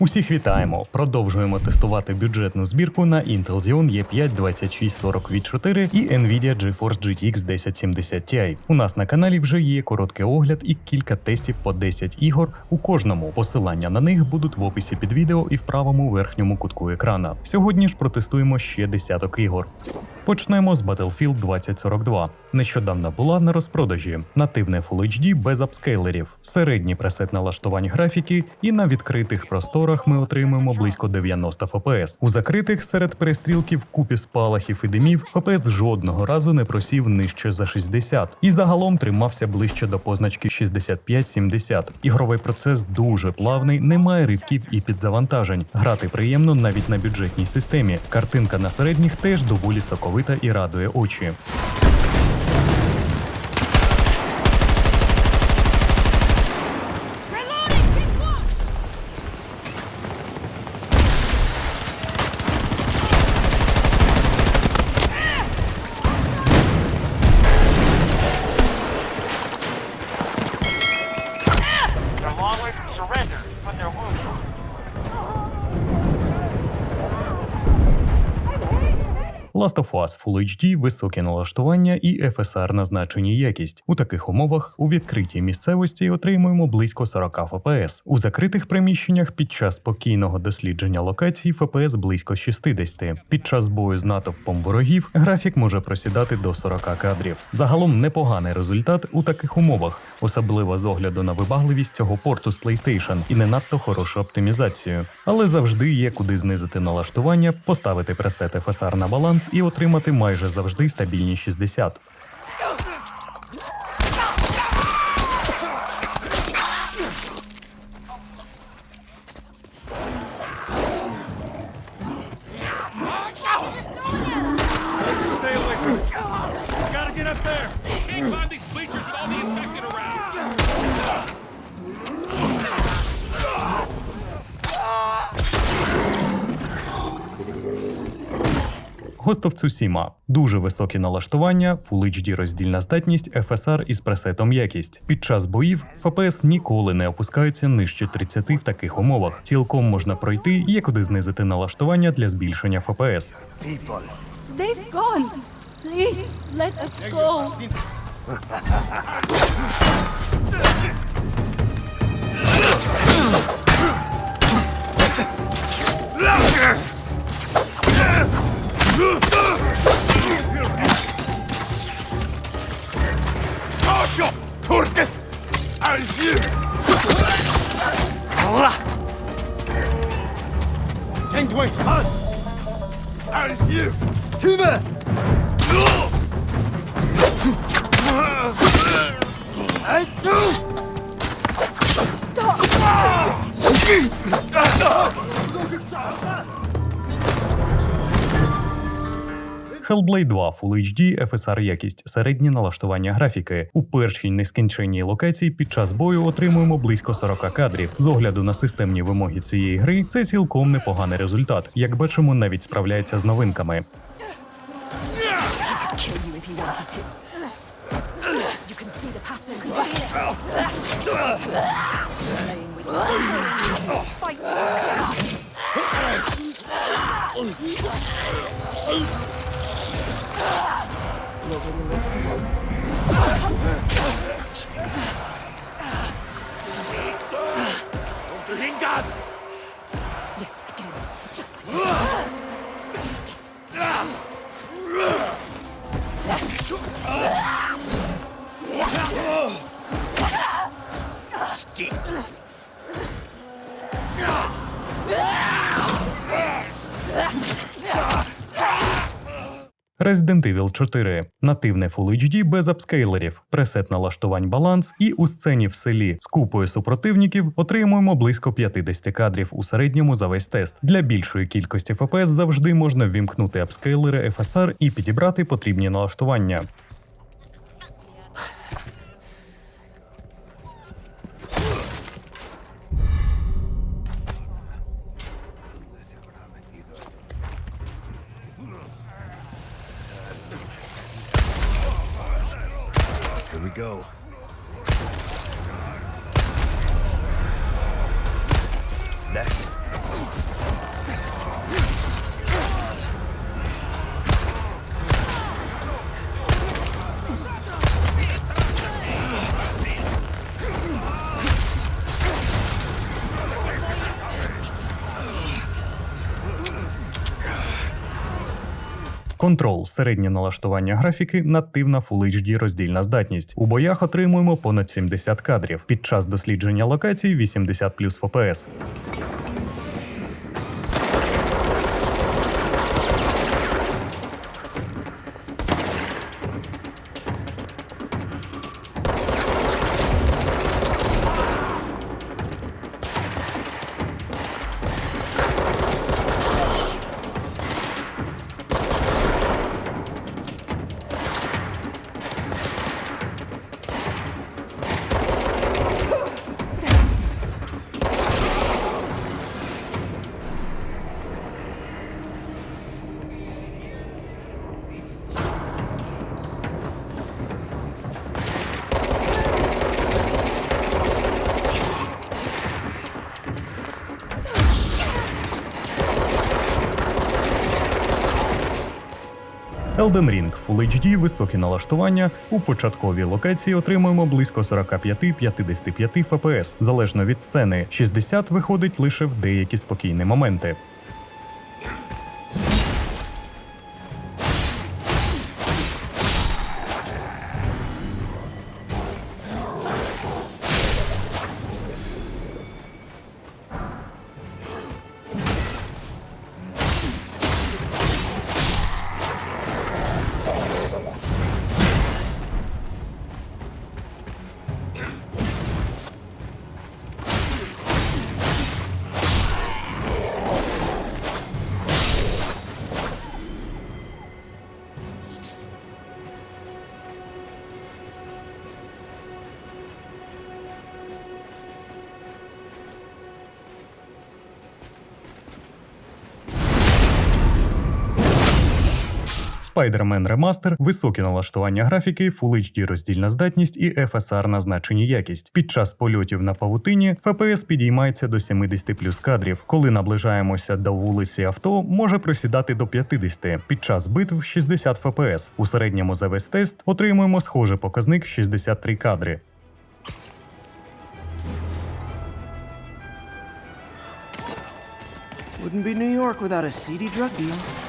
Усіх вітаємо! Продовжуємо тестувати бюджетну збірку на Intel Xeon E5 2640 від 4 і Nvidia GeForce GTX 1070 Ti. У нас на каналі вже є короткий огляд і кілька тестів по 10 ігор у кожному. Посилання на них будуть в описі під відео і в правому верхньому кутку екрана. Сьогодні ж протестуємо ще десяток ігор. Почнемо з Battlefield 2042. Нещодавно була на розпродажі. Нативне Full HD без апскейлерів, середній пресет налаштувань графіки, і на відкритих просторах ми отримуємо близько 90 FPS. У закритих серед перестрілків купі спалахів і димів FPS жодного разу не просів нижче за 60 і загалом тримався ближче до позначки 65-70. Ігровий процес дуже плавний, немає ривків і підзавантажень. Грати приємно навіть на бюджетній системі. Картинка на середніх теж доволі соковита і радує очі. Last of Us Full HD, високе налаштування і FSR назначені якість. У таких умовах у відкритій місцевості отримуємо близько 40 FPS. У закритих приміщеннях під час спокійного дослідження локацій FPS близько 60. Під час бою з натовпом ворогів графік може просідати до 40 кадрів. Загалом непоганий результат у таких умовах, особливо з огляду на вибагливість цього порту з PlayStation і не надто хорошу оптимізацію. Але завжди є куди знизити налаштування, поставити пресет FSR на баланс і отримати майже завжди стабільні 60. Ghost of Tsushima. Дуже високі налаштування, Full HD роздільна здатність, FSR із пресетом якість. Під час боїв FPS ніколи не опускаються нижче 30 в таких умовах. Цілком можна пройти і є куди знизити налаштування для збільшення FPS. They've gone. Please, let us go. Еще! Турки! Азир! Алла! Кендвей! Азир! Тиме! Stop! Hellblade 2 Full HD, FSR якість, середнє налаштування графіки. У першій нескінченній локації під час бою отримуємо близько 40 кадрів. З огляду на системні вимоги цієї гри, це цілком непоганий результат. Як бачимо, навіть справляється з новинками. Fight. 이거 됐는데? Resident Evil 4. нативне Full HD без апскейлерів, пресет налаштувань баланс, і у сцені в селі з купою супротивників отримуємо близько 50 кадрів у середньому за весь тест. Для більшої кількості FPS завжди можна ввімкнути апскейлери FSR і підібрати потрібні налаштування. Контрол середнє налаштування графіки, нативна Full HD роздільна здатність. У боях отримуємо понад 70 кадрів. Під час дослідження локацій 80 плюс FPS. Elden Ring Full HD, високі налаштування. У початковій локації отримуємо близько 45-55 FPS, залежно від сцени. 60 виходить лише в деякі спокійні моменти. Spider-Man Remaster, високі налаштування графіки, Full HD роздільна здатність і FSR назначені якість. Під час польотів на павутині FPS підіймається до 70 плюс кадрів. Коли наближаємося до вулиці авто, може просідати до 50. Під час битв 60 FPS. У середньому за весь тест отримуємо схожий показник 63 кадри. Wouldn't be New York without a seedy drug deal.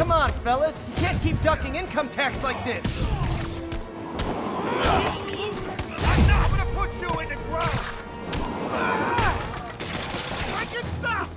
Come on, fellas. You can't keep ducking income tax like this. I'm not gonna put you in the ground! I can stop!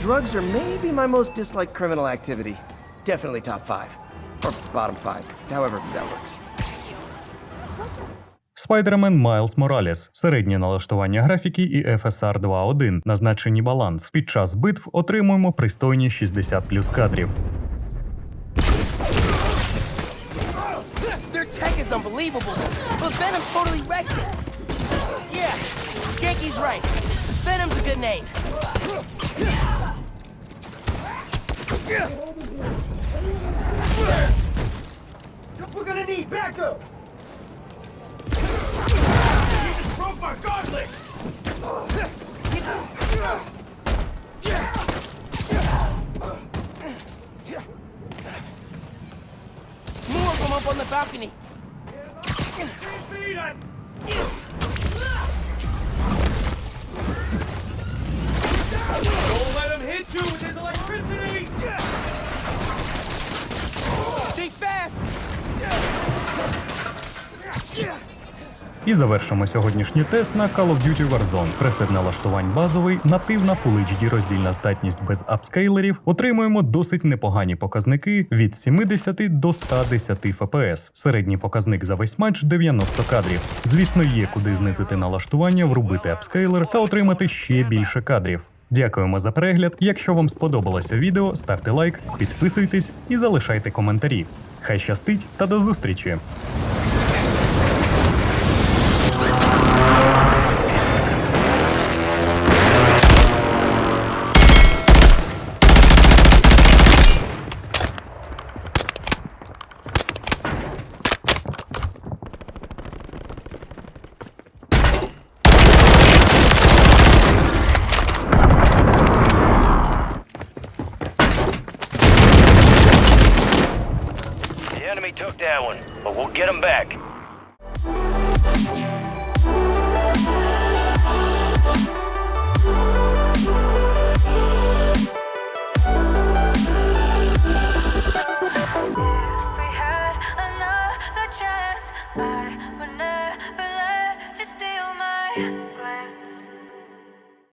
Drugs are maybe my most disliked criminal activity. Definitely top five. Or bottom five. However that works. Spider-Man Miles Morales, середнє налаштування графіки і FSR 2.1, назначені баланс. Під час битв отримуємо пристойні 60 плюс кадрів. Their tech is unbelievable, Broke up on the balcony. Beat us! Don't let him hit you with his electricity! Stay fast. І завершимо сьогоднішній тест на Call of Duty Warzone. Пресет налаштувань базовий, нативна Full HD роздільна здатність без апскейлерів. Отримуємо досить непогані показники від 70 до 110 FPS. Середній показник за весь матч 90 кадрів. Звісно, є куди знизити налаштування, врубити апскейлер та отримати ще більше кадрів. Дякуємо за перегляд. Якщо вам сподобалося відео, ставте лайк, підписуйтесь і залишайте коментарі. Хай щастить та до зустрічі! Get them back.